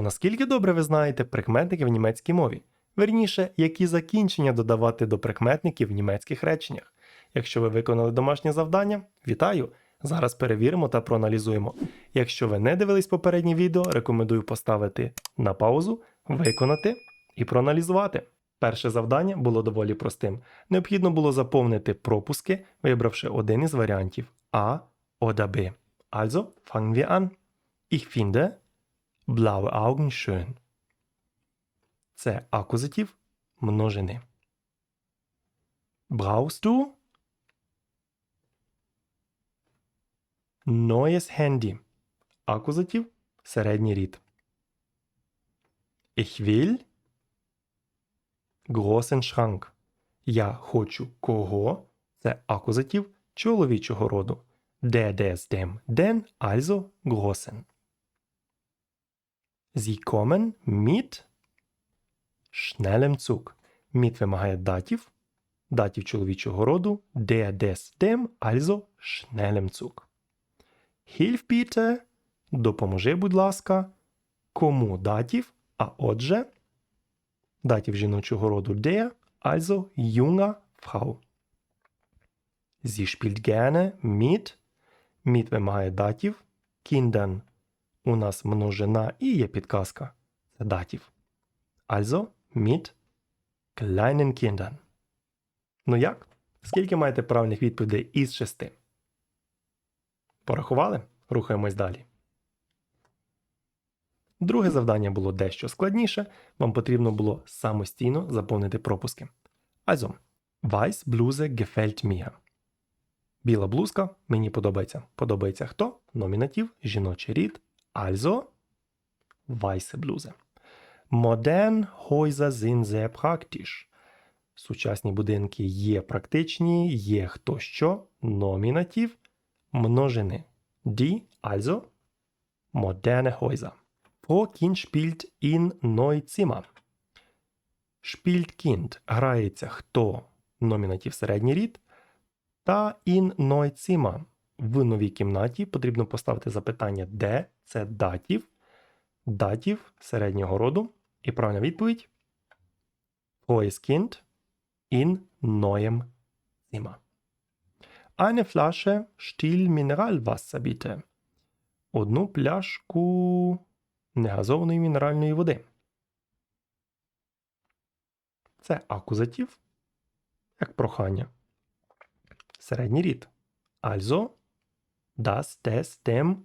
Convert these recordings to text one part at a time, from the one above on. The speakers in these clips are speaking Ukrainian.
То наскільки добре ви знаєте прикметники в німецькій мові? Верніше, які закінчення додавати до прикметників в німецьких реченнях. Якщо ви виконали домашнє завдання, вітаю! Зараз перевіримо та проаналізуємо. Якщо ви не дивились попереднє відео, рекомендую поставити на паузу, виконати і проаналізувати. Перше завдання було доволі простим. Необхідно було заповнити пропуски, вибравши один із варіантів А oder Б. Also, fangen wir an. Ich finde schön. Це акузатив множини. Brauchst du neues Handy? Акузатив середній рід. Ich will großen Schrank. Я хочу кого? Це акузатив чоловічого роду. Der, des, dem, den, also großen. Sie kommen mit schnellem Zug. Mit вимагає датів, датів чоловічого роду, der, des, dem, also schnellem Zug. Hilf bitte, допоможи, будь ласка, кому датів, а отже, датів жіночого роду der, also junger Frau. Sie spielt gerne mit, mit вимагає датів, Kindern у нас множина і є підказка. Датів. Also mit kleinen Kindern. Ну як? Скільки маєте правильних відповідей із шести? Порахували? Рухаємось далі. Друге завдання було дещо складніше. Вам потрібно було самостійно заповнити пропуски. Also, Weiß Bluse gefällt mir. Біла блузка мені подобається. Подобається хто? Номінатив, жіночий рід. Also, weiße Bluse. Modern Häuser sind sehr praktisch. Сучасні будинки є практичні, є хто що, номінатив, множини. Die, also, moderne Häuser. Pro Kind spielt in Neuzimmer. Spielt Kind грається хто, номінатив середній рід. Та in Neuzimmer. В новій кімнаті потрібно поставити запитання де це датів, датів середнього роду. І правильна відповідь Kind in neuem Zimmer. Eine Flasche Still Mineralwasser bitte. Одну пляшку негазованої мінеральної води. Це акузатив, як прохання. Середній рід. Also, das, des, dem,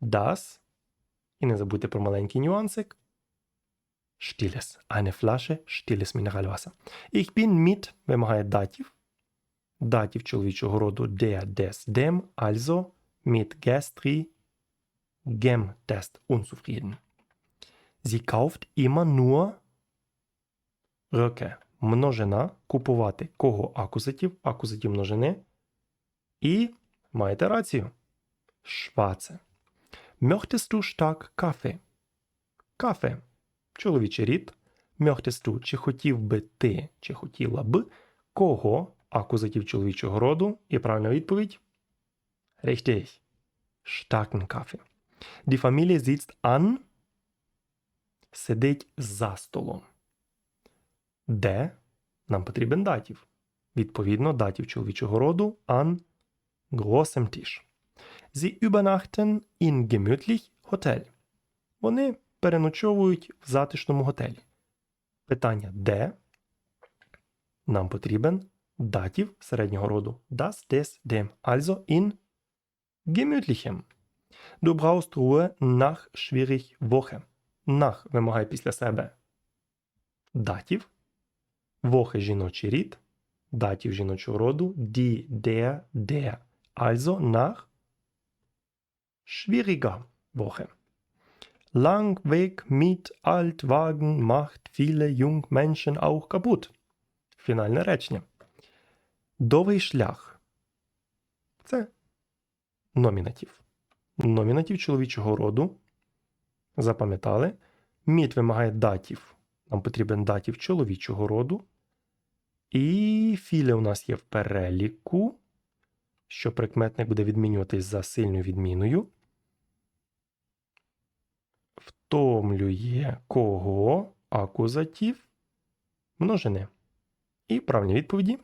das. І не забудьте про маленький нюансик. Stilles. Eine Flasche stilles Mineralwasser. Ich bin mit вимагає датів. Датів чоловічого роду der, des, dem. Also mit gestri gem test unzufrieden. Sie kauft immer nur Рöcke. Множина купувати кого акузатів, акузатів множини. І маєте рацію. Шваце. Du stark Kaffee? Кафе. Чоловічий рід. Du, чи хотів би ти, чи хотіла б кого акузатів чоловічого роду. І правильна відповідь. Richtig. Starken Kaffee. Die Familie sitzt an. Сидить за столом. Де нам потрібен датів. Відповідно, датів чоловічого роду an großem Tisch. Sie übernachten in gemütlich Hotel. Вони переночовують в затишному готелі. Питання де? Нам потрібен датів середнього роду. Das, des, dem. Also in gemütlichem. Du brauchst Ruhe nach schwierig Woche. Nach вимагає після себе датів. Woche жіночий рід. Датів жіночого роду. Die, der, der. Also nach schwieriger Woche. Lang Weg mit Altwagen macht viele Jungmenschen auch kaputt. Фінальне речення. Довгий шлях. Це номінатив. Номінатив чоловічого роду. Запам'ятали. Міт вимагає датів. Нам потрібен датів чоловічого роду. І філе у нас є в переліку, що прикметник буде відмінюватись за сильною відміною. Втомлює кого акузатив множини. І правильні відповіді.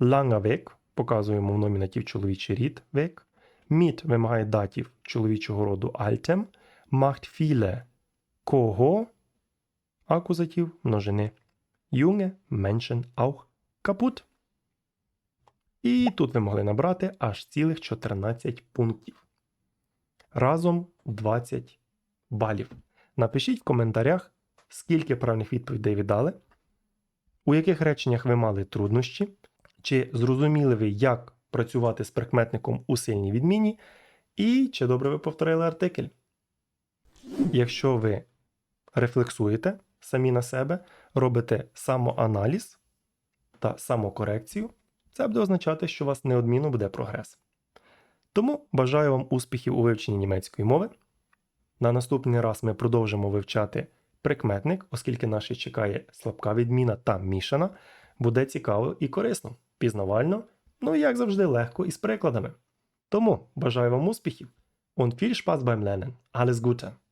Langer Weg показуємо в номінатив чоловічий рід Weg. Mit вимагає датів чоловічого роду Altem. Macht кого акузатив множини. Junge Menschen auch kaputt. І тут ви могли набрати аж цілих 14 пунктів. Разом 20 балів. Напишіть в коментарях, скільки правильних відповідей ви дали, у яких реченнях ви мали труднощі, чи зрозуміли ви, як працювати з прикметником у сильній відміні, і чи добре ви повторили артикль. Якщо ви рефлексуєте самі на себе, робите самоаналіз та самокорекцію, це буде означати, що у вас неодмінно буде прогрес. Тому бажаю вам успіхів у вивченні німецької мови. На наступний раз ми продовжимо вивчати прикметник, оскільки нас ще чекає слабка відміна та мішана, буде цікаво і корисно, пізнавально, ну і як завжди легко і з прикладами. Тому бажаю вам успіхів und viel Spaß beim Lernen. Alles Gute!